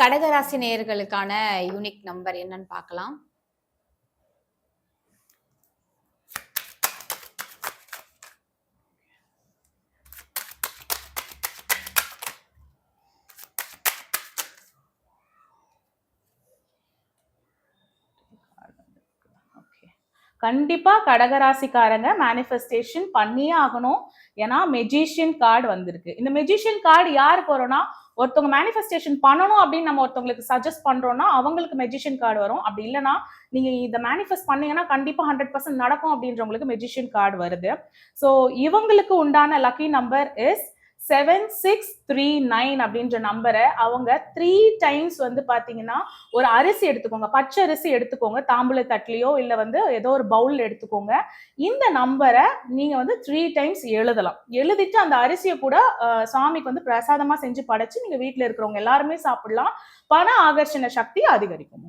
கடகராசி நேயர்களுக்கான unique number என்னன்னு பார்க்கலாம். கண்டிப்பாக கடகராசிக்காரங்க மேனிஃபெஸ்டேஷன் பண்ணியே ஆகணும். ஏன்னா மெஜிஷியன் கார்டு வந்திருக்கு. இந்த மெஜிஷியன் கார்டு யாருக்கு வரும்னா ஒருத்தவங்க மேனிஃபெஸ்டேஷன் பண்ணணும் அப்படின்னு நம்ம ஒருத்தவங்களுக்கு சஜஸ்ட் பண்றோம்னா அவங்களுக்கு மெஜிஷியன் கார்டு வரும். அப்படி இல்லைன்னா நீங்க இதை மேனிஃபெஸ்ட் பண்ணீங்கன்னா கண்டிப்பா ஹண்ட்ரட் பர்சன்ட் நடக்கும் அப்படின்றவங்களுக்கு மெஜிஷியன் கார்டு வருது. ஸோ இவங்களுக்கு உண்டான lucky number is seven six three nine அப்படின்ற நம்பரை அவங்க த்ரீ டைம்ஸ் வந்து பார்த்தீங்கன்னா ஒரு அரிசி எடுத்துக்கோங்க. பச்சை அரிசி எடுத்துக்கோங்க. தாம்பூல தட்லியோ இல்லை வந்து ஏதோ ஒரு பவுலில் எடுத்துக்கோங்க. இந்த நம்பரை நீங்கள் வந்து த்ரீ டைம்ஸ் எழுதலாம். எழுதிட்டு அந்த அரிசியை கூட சாமிக்கு வந்து பிரசாதமாக செஞ்சு படைச்சு நீங்கள் வீட்டில் இருக்கிறவங்க எல்லாருமே சாப்பிடலாம். பண ஆகர்ஷண சக்தி அதிகரிக்கும்.